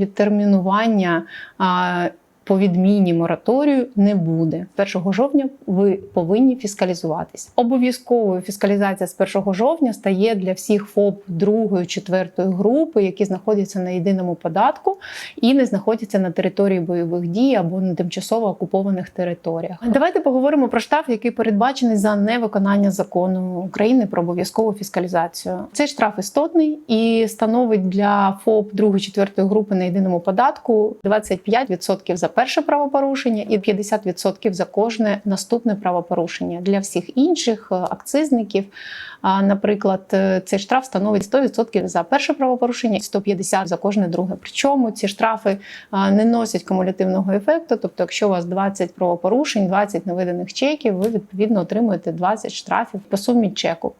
Відтермінування по відміні мораторію не буде. З 1 жовтня ви повинні фіскалізуватись. Обов'язковою фіскалізація з 1 жовтня стає для всіх ФОП другої, четвертої групи, які знаходяться на єдиному податку і не знаходяться на території бойових дій або на тимчасово окупованих територіях. Давайте поговоримо про штраф, який передбачений за невиконання закону України про обов'язкову фіскалізацію. Цей штраф істотний і становить для ФОП другої, четвертої групи на єдиному податку 25% за перше правопорушення і 50% за кожне наступне правопорушення. Для всіх інших е, акцизників, наприклад, е, цей штраф становить 100% за перше правопорушення і 150% за кожне друге. Причому ці штрафи не носять кумулятивного ефекту. Тобто, якщо у вас 20 правопорушень, 20 невиданих чеків, ви відповідно отримуєте 20 штрафів по сумі чеку.